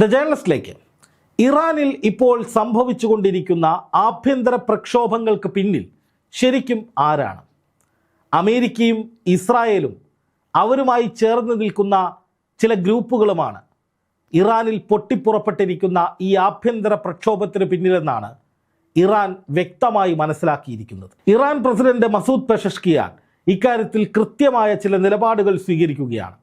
The ജേർണലിസ്റ്റിലേക്ക് ഇറാനിൽ ഇപ്പോൾ സംഭവിച്ചുകൊണ്ടിരിക്കുന്ന ആഭ്യന്തര പ്രക്ഷോഭങ്ങൾക്ക് പിന്നിൽ ശരിക്കും ആരാണ്? അമേരിക്കയും ഇസ്രായേലും അവരുമായി ചേർന്ന് നിൽക്കുന്ന ചില ഗ്രൂപ്പുകളുമാണ് ഇറാനിൽ പൊട്ടിപ്പുറപ്പെട്ടിരിക്കുന്ന ഈ ആഭ്യന്തര പ്രക്ഷോഭത്തിന് പിന്നിലെന്നാണ് ഇറാൻ വ്യക്തമായി മനസ്സിലാക്കിയിരിക്കുന്നത്. ഇറാൻ പ്രസിഡന്റ് മസൂദ് പെഷഷ്കിയാൻ ഇക്കാര്യത്തിൽ കൃത്യമായ ചില നിലപാടുകൾ സ്വീകരിക്കുകയാണ്.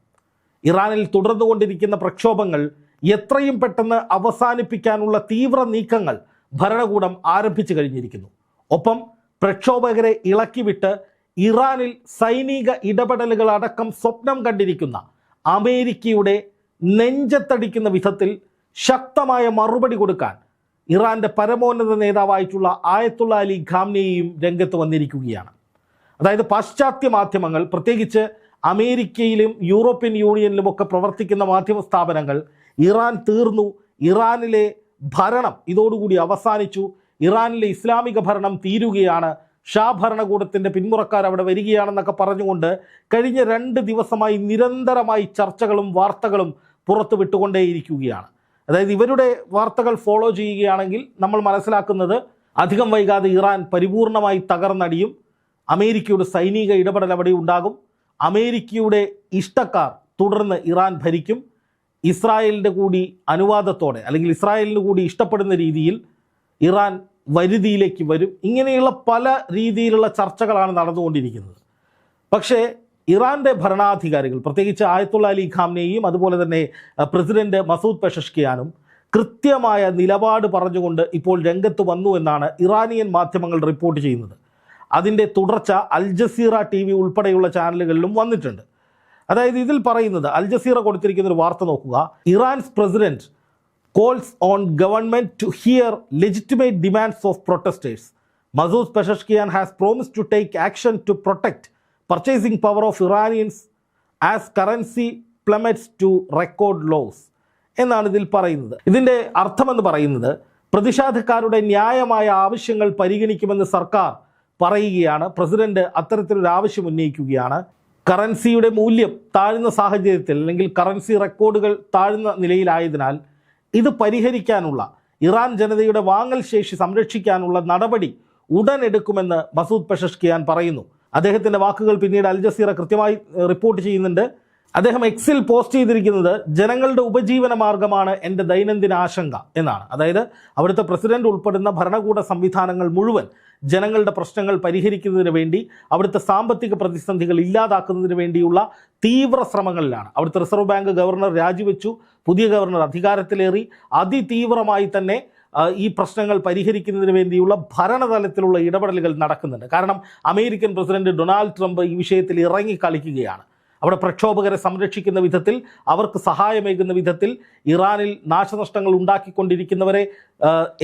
ഇറാനിൽ തുടർന്നുകൊണ്ടിരിക്കുന്ന പ്രക്ഷോഭങ്ങൾ എത്രയും പെട്ടെന്ന് അവസാനിപ്പിക്കാനുള്ള തീവ്ര നീക്കങ്ങൾ ഭരണകൂടം ആരംഭിച്ചു കഴിഞ്ഞിരിക്കുന്നു. ഒപ്പം പ്രക്ഷോഭകരെ ഇളക്കിവിട്ട് ഇറാനിൽ സൈനിക ഇടപെടലുകൾ അടക്കം സ്വപ്നം കണ്ടിരിക്കുന്ന അമേരിക്കയുടെ നെഞ്ചത്തടിക്കുന്ന വിധത്തിൽ ശക്തമായ മറുപടി കൊടുക്കാൻ ഇറാന്റെ പരമോന്നത നേതാവായിട്ടുള്ള ആയത്തുള്ള അലി ഖാംനെയും രംഗത്ത് വന്നിരിക്കുകയാണ്. അതായത് പാശ്ചാത്യ മാധ്യമങ്ങൾ പ്രത്യേകിച്ച് അമേരിക്കയിലും യൂറോപ്യൻ യൂണിയനിലും ഒക്കെ പ്രവർത്തിക്കുന്ന മാധ്യമ സ്ഥാപനങ്ങൾ ഇറാൻ തീർന്നു ഇറാനിലെ ഭരണം ഇതോടുകൂടി അവസാനിച്ചു ഇറാനിലെ ഇസ്ലാമിക ഭരണം തീരുകയാണ് ഷാ ഭരണകൂടത്തിന്റെ പിന്മുറക്കാർ അവിടെ വരികയാണെന്നൊക്കെ പറഞ്ഞുകൊണ്ട് കഴിഞ്ഞ രണ്ട് ദിവസമായി നിരന്തരമായി ചർച്ചകളും വാർത്തകളും പുറത്തു വിട്ടുകൊണ്ടേയിരിക്കുകയാണ്. അതായത് ഇവരുടെ വാർത്തകൾ ഫോളോ ചെയ്യുകയാണെങ്കിൽ നമ്മൾ മനസ്സിലാക്കുന്നത് അധികം വൈകാതെ ഇറാൻ പരിപൂർണമായി തകർന്നടിയും അമേരിക്കയുടെ സൈനിക ഇടപെടൽ അവിടെ ഉണ്ടാകും. അമേരിക്കയുടെ ഇഷ്ടക്കാർ തുടർന്ന് ഇറാൻ ഭരിക്കും. ഇസ്രായേലിന്റെ കൂടി അനുവാദത്തോടെ അല്ലെങ്കിൽ ഇസ്രായേലിന് കൂടി ഇഷ്ടപ്പെടുന്ന രീതിയിൽ ഇറാൻ വരുതിയിലേക്ക് വരും. ഇങ്ങനെയുള്ള പല രീതിയിലുള്ള ചർച്ചകളാണ് നടന്നുകൊണ്ടിരിക്കുന്നത്. പക്ഷേ ഇറാന്റെ ഭരണാധികാരികൾ പ്രത്യേകിച്ച് ആയത്തുള്ള അലി ഖാംനെയും അതുപോലെ തന്നെ പ്രസിഡന്റ് മസൂദ് പെഷഷ്കിയാനും കൃത്യമായ നിലപാട് പറഞ്ഞുകൊണ്ട് ഇപ്പോൾ രംഗത്ത് വന്നു എന്നാണ് ഇറാനിയൻ മാധ്യമങ്ങൾ റിപ്പോർട്ട് ചെയ്യുന്നത്. അതിന്റെ തുടർച്ച അൽജസീറ ടി വി ഉൾപ്പെടെയുള്ള ചാനലുകളിലും വന്നിട്ടുണ്ട്. അതായത് ഇതിൽ പറയുന്നത് അൽജസീറ കൊടുത്തിരിക്കുന്ന ഒരു വാർത്ത നോക്കുക. Iran's president calls on government to hear legitimate demands of protesters. Masoud Pezeshkian has promise to take action to protect purchasing power of Iranians as currency plummets to record lows എന്നാണ് ഇതിൽ പറയുന്നത്. ഇതിന്റെ അർത്ഥമെന്ന് പറയുന്നത് പ്രതിഷേധക്കാരുടെ ന്യായമായ ആവശ്യങ്ങൾ പരിഗണിക്കുമെന്ന് സർക്കാർ പറയുകയാണ്. പ്രസിഡന്റ് അത്തരത്തിലൊരു ആവശ്യം ഉന്നയിക്കുകയാണ്. കറൻസിയുടെ മൂല്യം താഴ്ന്ന സാഹചര്യത്തിൽ അല്ലെങ്കിൽ കറൻസി റെക്കോർഡുകൾ താഴ്ന്ന നിലയിലായതിനാൽ ഇത് പരിഹരിക്കാനുള്ള ഇറാൻ ജനതയുടെ വാങ്ങൽ ശേഷി സംരക്ഷിക്കാനുള്ള നടപടി ഉടൻ എടുക്കുമെന്ന് മസൂദ് പെഷഷ്കിയാൻ പറയുന്നു. അദ്ദേഹത്തിന്റെ വാക്കുകൾ പിന്നീട് അൽ ജസീറ കൃത്യമായി റിപ്പോർട്ട് ചെയ്യുന്നുണ്ട്. അദ്ദേഹം എക്സിൽ പോസ്റ്റ് ചെയ്തിരിക്കുന്നത് ജനങ്ങളുടെ ഉപജീവന മാർഗമാണ് എന്റെ ദൈനംദിന ആശങ്ക എന്നാണ്. അതായത് അവിടുത്തെ പ്രസിഡന്റ് ഉൾപ്പെടുന്ന ഭരണകൂട സംവിധാനങ്ങൾ മുഴുവൻ ജനങ്ങളുടെ പ്രശ്നങ്ങൾ പരിഹരിക്കുന്നതിന് വേണ്ടി അവിടുത്തെ സാമ്പത്തിക പ്രതിസന്ധികൾ ഇല്ലാതാക്കുന്നതിന് വേണ്ടിയുള്ള തീവ്ര ശ്രമങ്ങളിലാണ്. അവിടുത്തെ റിസർവ് ബാങ്ക് ഗവർണർ രാജിവെച്ചു പുതിയ ഗവർണർ അധികാരത്തിലേറി അതിതീവ്രമായി തന്നെ ഈ പ്രശ്നങ്ങൾ പരിഹരിക്കുന്നതിന് വേണ്ടിയുള്ള ഭരണതലത്തിലുള്ള ഇടപെടലുകൾ നടക്കുന്നുണ്ട്. കാരണം അമേരിക്കൻ പ്രസിഡന്റ് ഡൊണാൾഡ് ട്രംപ് ഈ വിഷയത്തിൽ ഇറങ്ങി കളിക്കുകയാണ്. അവിടെ പ്രക്ഷോഭകരെ സംരക്ഷിക്കുന്ന വിധത്തിൽ അവർക്ക് സഹായമേകുന്ന വിധത്തിൽ ഇറാനിൽ നാശനഷ്ടങ്ങൾ ഉണ്ടാക്കിക്കൊണ്ടിരിക്കുന്നവരെ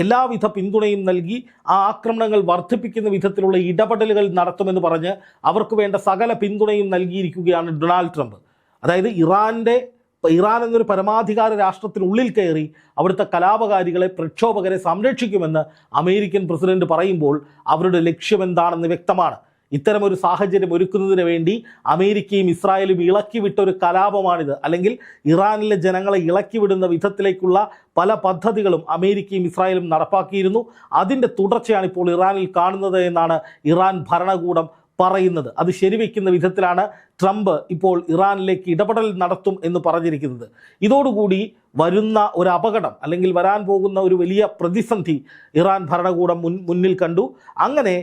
എല്ലാവിധ പിന്തുണയും നൽകി ആ ആക്രമണങ്ങൾ വർദ്ധിപ്പിക്കുന്ന വിധത്തിലുള്ള ഇടപെടലുകൾ നടത്തുമെന്ന് പറഞ്ഞ് അവർക്ക് വേണ്ട സകല പിന്തുണയും നൽകിയിരിക്കുകയാണ് ഡൊണാൾഡ് ട്രംപ്. അതായത് ഇറാന്റെ ഇറാൻ എന്നൊരു പരമാധികാര രാഷ്ട്രത്തിനുള്ളിൽ കയറി അവിടുത്തെ കലാപകാരികളെ പ്രക്ഷോഭകരെ സംരക്ഷിക്കുമെന്ന് അമേരിക്കൻ പ്രസിഡന്റ് പറയുമ്പോൾ അവരുടെ ലക്ഷ്യമെന്താണെന്ന് വ്യക്തമാണ്. ഇത്തരമൊരു സാഹചര്യം ഒരുക്കുന്നതിന് വേണ്ടി അമേരിക്കയും ഇസ്രായേലും ഇളക്കിവിട്ട ഒരു കലാപമാണിത്. അല്ലെങ്കിൽ ഇറാനിലെ ജനങ്ങളെ ഇളക്കിവിടുന്ന വിധത്തിലേക്കുള്ള പല പദ്ധതികളും അമേരിക്കയും ഇസ്രായേലും നടപ്പാക്കിയിരുന്നു. അതിന്റെ തുടർച്ചയാണ് ഇപ്പോൾ ഇറാനിൽ കാണുന്നത് എന്നാണ് ഇറാൻ ഭരണകൂടം പറയുന്നത്. അത് ശരിവെക്കുന്ന വിധത്തിലാണ് ട്രംപ് ഇപ്പോൾ ഇറാനിലേക്ക് ഇടപെടൽ നടത്തും എന്ന് പറഞ്ഞിരിക്കുന്നത്. ഇതോടുകൂടി വരുന്ന ഒരു അപകടം അല്ലെങ്കിൽ വരാൻ പോകുന്ന ഒരു വലിയ പ്രതിസന്ധി ഇറാൻ ഭരണകൂടം മുൻ മുന്നിൽ കണ്ടു. അങ്ങനെ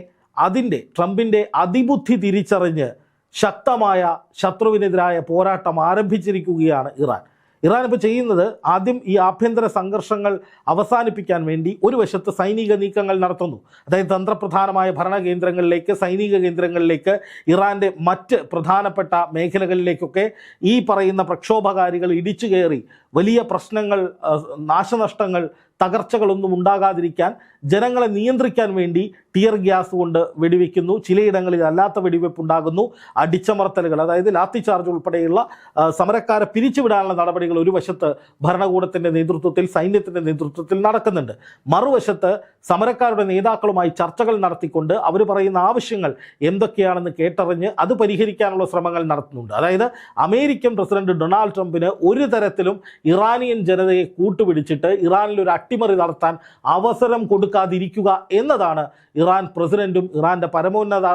അതിന്റെ ട്രംപിന്റെ അതിബുദ്ധി തിരിച്ചറിഞ്ഞ് ശക്തമായ ശത്രുവിനെതിരായ പോരാട്ടം ആരംഭിച്ചിരിക്കുകയാണ് ഇറാൻ. ഇറാൻ ഇപ്പോൾ ചെയ്യുന്നത് ആദ്യം ഈ ആഭ്യന്തര സംഘർഷങ്ങൾ അവസാനിപ്പിക്കാൻ വേണ്ടി ഒരു വശത്ത് സൈനിക നീക്കങ്ങൾ നടത്തുന്നു. അതായത് തന്ത്രപ്രധാനമായ ഭരണ ഭരണകേന്ദ്രങ്ങളിലേക്ക് സൈനിക കേന്ദ്രങ്ങളിലേക്ക് ഇറാന്റെ മറ്റ് പ്രധാനപ്പെട്ട മേഖലകളിലേക്കൊക്കെ ഈ പറയുന്ന പ്രക്ഷോഭകാരികൾ ഇടിച്ചു കയറി വലിയ പ്രശ്നങ്ങൾ നാശനഷ്ടങ്ങൾ തകർച്ചകളൊന്നും ഉണ്ടാകാതിരിക്കാൻ ജനങ്ങളെ നിയന്ത്രിക്കാൻ വേണ്ടി ടിയർ ഗ്യാസ് കൊണ്ട് വെടിവെക്കുന്നു. ചിലയിടങ്ങളിൽ അല്ലാത്ത വെടിവെപ്പ് ഉണ്ടാകുന്നു അടിച്ചമർത്തലുകൾ അതായത് ലാത്തി ചാർജ് ഉൾപ്പെടെയുള്ള സമരക്കാരെ പിരിച്ചുവിടാനുള്ള നടപടികൾ ഒരു വശത്ത് ഭരണകൂടത്തിന്റെ നേതൃത്വത്തിൽ സൈന്യത്തിന്റെ നേതൃത്വത്തിൽ നടക്കുന്നുണ്ട്. മറുവശത്ത് സമരക്കാരുടെ നേതാക്കളുമായി ചർച്ചകൾ നടത്തിക്കൊണ്ട് അവർ പറയുന്ന ആവശ്യങ്ങൾ എന്തൊക്കെയാണെന്ന് കേട്ടറിഞ്ഞ് അത് പരിഹരിക്കാനുള്ള ശ്രമങ്ങൾ നടത്തുന്നുണ്ട്. അതായത് അമേരിക്കൻ പ്രസിഡന്റ് ഡൊണാൾഡ് ട്രംപിന് ഒരു തരത്തിലും ഇറാനിയൻ ജനതയെ കൂട്ടുപിടിച്ചിട്ട് ഇറാനിൽ ഒരു അട്ടിമറി നടത്താൻ അവസരം കൊടുക്കാതിരിക്കുക എന്നതാണ് ഇറാൻ പ്രസിഡന്റും ഇറാന്റെ പരമോന്നത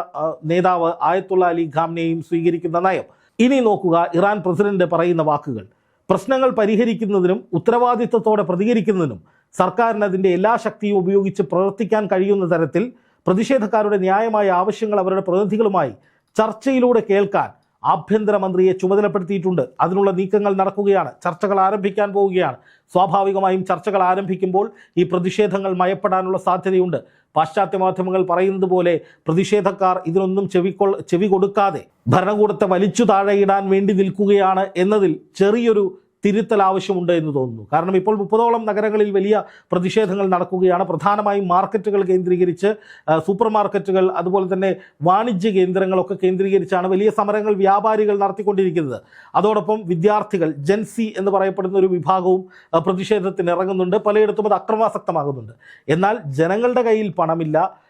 നേതാവ് ആയത്തുള്ള അലി ഖാംനെയും സ്വീകരിക്കുന്ന നയം. ഇനി നോക്കുക ഇറാൻ പ്രസിഡന്റ് പറയുന്ന വാക്കുകൾ. പ്രശ്നങ്ങൾ പരിഹരിക്കുന്നതിനും ഉത്തരവാദിത്തത്തോടെ പ്രതികരിക്കുന്നതിനും സർക്കാരിന് അതിന്റെ എല്ലാ ശക്തിയും ഉപയോഗിച്ച് പ്രവർത്തിക്കാൻ കഴിയുന്ന തരത്തിൽ പ്രതിഷേധക്കാരുടെ ന്യായമായ ആവശ്യങ്ങൾ അവരുടെ പ്രതിനിധികളുമായി ചർച്ചയിലൂടെ കേൾക്കാൻ ആഭ്യന്തരമന്ത്രിയെ ചുമതലപ്പെടുത്തിയിട്ടുണ്ട്. അതിനുള്ള നീക്കങ്ങൾ നടക്കുകയാണ്. ചർച്ചകൾ ആരംഭിക്കാൻ പോവുകയാണ്. സ്വാഭാവികമായും ചർച്ചകൾ ആരംഭിക്കുമ്പോൾ ഈ പ്രതിഷേധങ്ങൾ മയപ്പെടാനുള്ള സാധ്യതയുണ്ട്. പാശ്ചാത്യ മാധ്യമങ്ങൾ പറയുന്നത് പോലെ പ്രതിഷേധക്കാർ ഇതിനൊന്നും ചെവിക്കൊ ചെവി കൊടുക്കാതെ ഭരണകൂടത്തെ വലിച്ചു താഴെയിടാൻ വേണ്ടി നിൽക്കുകയാണ് എന്നതിൽ ചെറിയൊരു തിരുത്തൽ ആവശ്യമുണ്ട് എന്ന് തോന്നുന്നു. കാരണം ഇപ്പോൾ മുപ്പതോളം നഗരങ്ങളിൽ വലിയ പ്രതിഷേധങ്ങൾ നടക്കുകയാണ്. പ്രധാനമായും മാർക്കറ്റുകൾ കേന്ദ്രീകരിച്ച് സൂപ്പർ മാർക്കറ്റുകൾ അതുപോലെ തന്നെ വാണിജ്യ കേന്ദ്രങ്ങളൊക്കെ കേന്ദ്രീകരിച്ചാണ് വലിയ സമരങ്ങൾ വ്യാപാരികൾ നടത്തിക്കൊണ്ടിരിക്കുന്നത്. അതോടൊപ്പം വിദ്യാർത്ഥികൾ ജെൻസി എന്ന് പറയപ്പെടുന്ന ഒരു വിഭാഗവും പ്രതിഷേധത്തിന് ഇറങ്ങുന്നുണ്ട്. പലയിടത്തും അത് അക്രമാസക്തമാകുന്നുണ്ട്. എന്നാൽ ജനങ്ങളുടെ കയ്യിൽ പണമില്ല.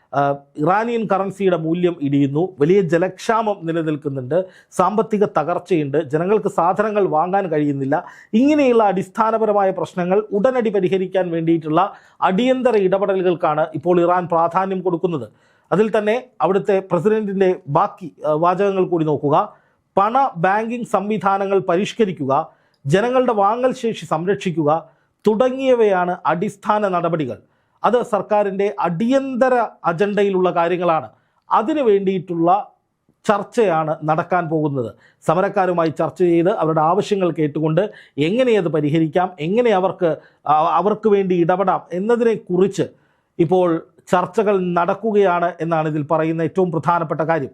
ഇറാനിയൻ കറൻസിയുടെ മൂല്യം ഇടിയുന്നു. വലിയ ജലക്ഷാമം നിലനിൽക്കുന്നുണ്ട്. സാമ്പത്തിക തകർച്ചയുണ്ട്. ജനങ്ങൾക്ക് സാധനങ്ങൾ വാങ്ങാൻ കഴിയുന്നില്ല. ഇങ്ങനെയുള്ള അടിസ്ഥാനപരമായ പ്രശ്നങ്ങൾ ഉടനടി പരിഹരിക്കാൻ വേണ്ടിയിട്ടുള്ള അടിയന്തര ഇടപെടലുകൾക്കാണ് ഇപ്പോൾ ഇറാൻ പ്രാധാന്യം കൊടുക്കുന്നത്. അതിൽ തന്നെ അവിടുത്തെ പ്രസിഡന്റിന്റെ ബാക്കി വാചകങ്ങൾ കൂടി നോക്കുക. പണ ബാങ്കിംഗ് സംവിധാനങ്ങൾ പരിഷ്കരിക്കുക. ജനങ്ങളുടെ വാങ്ങൽ ശേഷി സംരക്ഷിക്കുക. തുടങ്ങിയവയാണ് അടിസ്ഥാന നടപടികൾ. അത് സർക്കാരിന്റെ അടിയന്തര അജണ്ടയിലുള്ള കാര്യങ്ങളാണ്. അതിനു വേണ്ടിയിട്ടുള്ള ചർച്ചയാണ് നടക്കാൻ പോകുന്നത്. സമരക്കാരുമായി ചർച്ച ചെയ്ത് അവരുടെ ആവശ്യങ്ങൾ കേട്ടുകൊണ്ട് എങ്ങനെ അത് പരിഹരിക്കാം എങ്ങനെ അവർക്ക് അവർക്ക് വേണ്ടി ഇടപെടാം എന്നതിനെക്കുറിച്ച് ഇപ്പോൾ ചർച്ചകൾ നടക്കുകയാണ് എന്നാണ് ഇതിൽ പറയുന്ന ഏറ്റവും പ്രധാനപ്പെട്ട കാര്യം.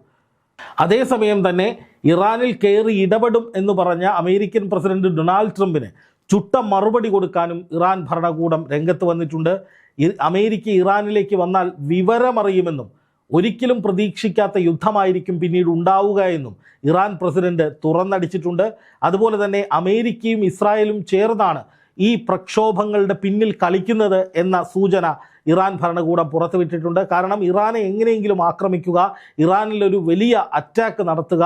അതേസമയം തന്നെ ഇറാനിൽ കയറി ഇടപെടും എന്ന് പറഞ്ഞ അമേരിക്കൻ പ്രസിഡന്റ് ഡൊണാൾഡ് ട്രംപിന് ചുട്ട മറുപടി കൊടുക്കാനും ഇറാൻ ഭരണകൂടം രംഗത്ത് വന്നിട്ടുണ്ട്. അമേരിക്ക ഇറാനിലേക്ക് വന്നാൽ വിവരമറിയുമെന്നും ഒരിക്കലും പ്രതീക്ഷിക്കാത്ത യുദ്ധമായിരിക്കും പിന്നീട് ഉണ്ടാവുക എന്നും ഇറാൻ പ്രസിഡന്റ് തുറന്നടിച്ചിട്ടുണ്ട്. അതുപോലെ തന്നെ അമേരിക്കയും ഇസ്രായേലും ചേർന്നാണ് ഈ പ്രക്ഷോഭങ്ങളുടെ പിന്നിൽ കളിക്കുന്നത് എന്ന സൂചന ഇറാൻ ഭരണകൂടം പുറത്തുവിട്ടിട്ടുണ്ട്. കാരണം ഇറാനെ എങ്ങനെയെങ്കിലും ആക്രമിക്കുക ഇറാനിലൊരു വലിയ അറ്റാക്ക് നടത്തുക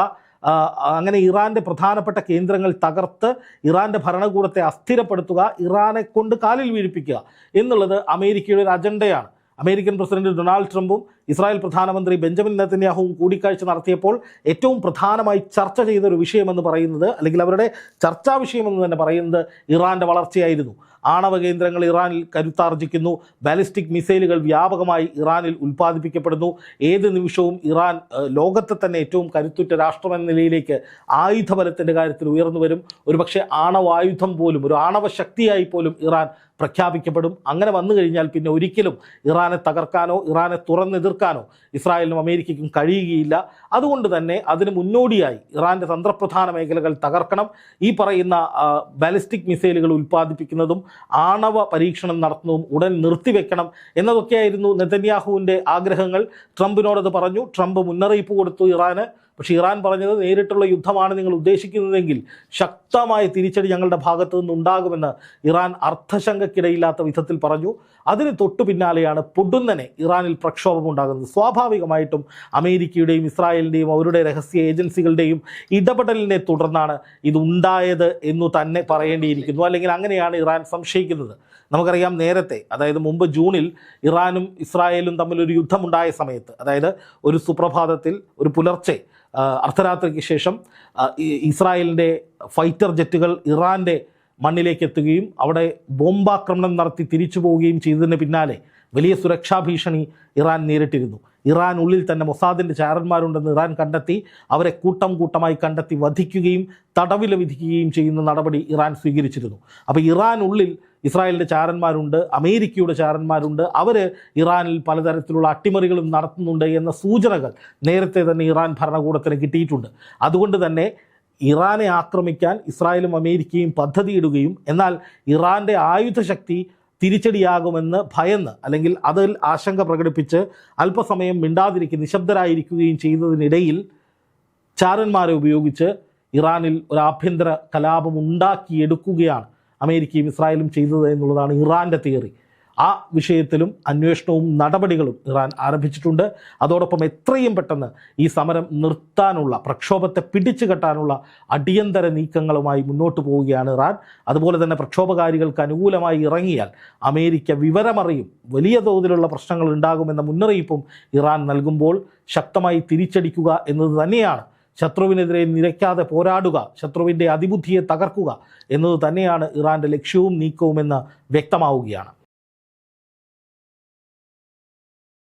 അങ്ങനെ ഇറാന്റെ പ്രധാനപ്പെട്ട കേന്ദ്രങ്ങൾ തകർത്ത് ഇറാന്റെ ഭരണകൂടത്തെ അസ്ഥിരപ്പെടുത്തുക ഇറാനെ കൊണ്ട് കാലിൽ വീഴിപ്പിക്കുക എന്നുള്ളത് അമേരിക്കയുടെ ഒരു അജണ്ടയാണ്. അമേരിക്കൻ പ്രസിഡന്റ് ഡൊണാൾഡ് ട്രംപും ഇസ്രായേൽ പ്രധാനമന്ത്രി ബെഞ്ചമിൻ നെതന്യാഹുവും കൂടിക്കാഴ്ച നടത്തിയപ്പോൾ ഏറ്റവും പ്രധാനമായി ചർച്ച ചെയ്ത ഒരു വിഷയമെന്ന് പറയുന്നത് അല്ലെങ്കിൽ അവരുടെ ചർച്ചാ വിഷയമെന്ന് തന്നെ പറയുന്നത് ഇറാന്റെ വളർച്ചയായിരുന്നു. ആണവ കേന്ദ്രങ്ങൾ ഇറാനിൽ കരുത്താർജിക്കുന്നു ബാലിസ്റ്റിക് മിസൈലുകൾ വ്യാപകമായി ഇറാനിൽ ഉൽപ്പാദിപ്പിക്കപ്പെടുന്നു. ഏത് നിമിഷവും ഇറാൻ ലോകത്തെ തന്നെ ഏറ്റവും കരുത്തുറ്റ രാഷ്ട്രമെന്ന നിലയിലേക്ക് ആയുധബലത്തിന്റെ കാര്യത്തിൽ ഉയർന്നു വരും. ഒരുപക്ഷെ ആണവായുധം പോലും ഒരു ആണവ ശക്തിയായി പോലും ഇറാൻ പ്രഖ്യാപിക്കപ്പെടും. അങ്ങനെ വന്നു കഴിഞ്ഞാൽ പിന്നെ ഒരിക്കലും ഇറാനെ തകർക്കാനോ ഇറാനെ തുറന്നെതിർക്കാനോ ഇസ്രായേലിനും അമേരിക്കയ്ക്കും കഴിയുകയില്ല. അതുകൊണ്ട് തന്നെ അതിന് മുന്നോടിയായി ഇറാന്റെ തന്ത്രപ്രധാന മേഖലകൾ തകർക്കണം. ഈ പറയുന്ന ബാലിസ്റ്റിക് മിസൈലുകൾ ഉൽപ്പാദിപ്പിക്കുന്നതും ആണവ പരീക്ഷണം നടത്തുന്നതും ഉടൻ നിർത്തിവെക്കണം എന്നതൊക്കെയായിരുന്നു നെതന്യാഹുവിന്റെ ആഗ്രഹങ്ങൾ. ട്രംപിനോടത് പറഞ്ഞു. ട്രംപ് മുന്നറിയിപ്പ് കൊടുത്തു ഇറാന്. പക്ഷേ ഇറാൻ പറഞ്ഞത് നേരിട്ടുള്ള യുദ്ധമാണ് നിങ്ങൾ ഉദ്ദേശിക്കുന്നതെങ്കിൽ ശക്തമായ തിരിച്ചടി ഞങ്ങളുടെ ഭാഗത്തു നിന്നുണ്ടാകുമെന്ന് ഇറാൻ അർത്ഥശങ്കക്കിടയില്ലാത്ത വിധത്തിൽ പറഞ്ഞു. അതിന് തൊട്ടു പിന്നാലെയാണ് പൊടുന്നനെ ഇറാനിൽ പ്രക്ഷോഭം ഉണ്ടാകുന്നത്. സ്വാഭാവികമായിട്ടും അമേരിക്കയുടെയും ഇസ്രായേലിന്റെയും അവരുടെ രഹസ്യ ഏജൻസികളുടെയും ഇടപെടലിനെ തുടർന്നാണ് ഇതുണ്ടായത് എന്നു തന്നെ പറയേണ്ടിയിരിക്കുന്നു. അല്ലെങ്കിൽ അങ്ങനെയാണ് ഇറാൻ സംശയിക്കുന്നത്. നമുക്കറിയാം നേരത്തെ അതായത് മുമ്പ് ജൂണിൽ ഇറാനും ഇസ്രായേലും തമ്മിൽ ഒരു യുദ്ധമുണ്ടായ സമയത്ത് അതായത് ഒരു സുപ്രഭാതത്തിൽ ഒരു പുലർച്ചെ അർദ്ധരാത്രിക്ക് ശേഷം ഇസ്രായേലിന്റെ ഫൈറ്റർ ജെറ്റുകൾ ഇറാന്റെ മണ്ണിലേക്ക് എത്തുകയും അവിടെ ബോംബാക്രമണം നടത്തി തിരിച്ചു പോവുകയും ചെയ്തതിന് പിന്നാലെ വലിയ സുരക്ഷാ ഭീഷണി ഇറാൻ നേരിട്ടിരുന്നു. ഇറാൻ ഉള്ളിൽ തന്നെ മൊസാദിന്റെ ചാരന്മാരുണ്ടെന്ന് ഇറാൻ കണ്ടെത്തി അവരെ കൂട്ടം കൂട്ടമായി കണ്ടെത്തി വധിക്കുകയും തടവിൽ വിധിക്കുകയും ചെയ്യുന്ന നടപടി ഇറാൻ സ്വീകരിച്ചിരുന്നു. അപ്പോൾ ഇറാൻ ഉള്ളിൽ ഇസ്രായേലിന്റെ ചാരന്മാരുണ്ട് അമേരിക്കയുടെ ചാരന്മാരുണ്ട് അവർ ഇറാനിൽ പലതരത്തിലുള്ള അട്ടിമറികളും നടത്തുന്നുണ്ട് എന്ന സൂചനകൾ നേരത്തെ തന്നെ ഇറാൻ ഭരണകൂടത്തിന് കിട്ടിയിട്ടുണ്ട്. അതുകൊണ്ട് തന്നെ ഇറാനെ ആക്രമിക്കാൻ ഇസ്രായേലും അമേരിക്കയും പദ്ധതിയിടുകയും എന്നാൽ ഇറാന്റെ ആയുധശക്തി തിരിച്ചടിയാകുമെന്ന് ഭയന്ന് അല്ലെങ്കിൽ അതിൽ ആശങ്ക പ്രകടിപ്പിച്ച് അല്പസമയം മിണ്ടാതിരിക്കുക നിശബ്ദരായിരിക്കുകയും ചെയ്യുന്നതിനിടയിൽ ചാരന്മാരെ ഉപയോഗിച്ച് ഇറാനിൽ ഒരു ആഭ്യന്തര കലാപം ഉണ്ടാക്കിയെടുക്കുകയാണ് അമേരിക്കയും ഇസ്രായേലും ചെയ്തത് എന്നുള്ളതാണ് ഇറാന്റെ തിയറി. ആ വിഷയത്തിലും അന്വേഷണവും നടപടികളും ഇറാൻ ആരംഭിച്ചിട്ടുണ്ട്. അതോടൊപ്പം എത്രയും പെട്ടെന്ന് ഈ സമരം നിർത്താനുള്ള പ്രക്ഷോഭത്തെ പിടിച്ചു കെട്ടാനുള്ള അടിയന്തര നീക്കങ്ങളുമായി മുന്നോട്ട് പോവുകയാണ് ഇറാൻ. അതുപോലെ തന്നെ പ്രക്ഷോഭകാരികൾക്ക് അനുകൂലമായി ഇറങ്ങിയാൽ അമേരിക്ക വിവരമറിയും വലിയ തോതിലുള്ള പ്രശ്നങ്ങൾ ഉണ്ടാകുമെന്ന മുന്നറിയിപ്പും ഇറാൻ നൽകുമ്പോൾ ശക്തമായി തിരിച്ചടിക്കുക എന്നത് തന്നെയാണ്. ശത്രുവിനെതിരെ നിരക്കാതെ പോരാടുക ശത്രുവിന്റെ അതിബുദ്ധിയെ തകർക്കുക എന്നത് തന്നെയാണ് ഇറാന്റെ ലക്ഷ്യവും നീക്കവുമെന്ന് വ്യക്തമാവുകയാണ്.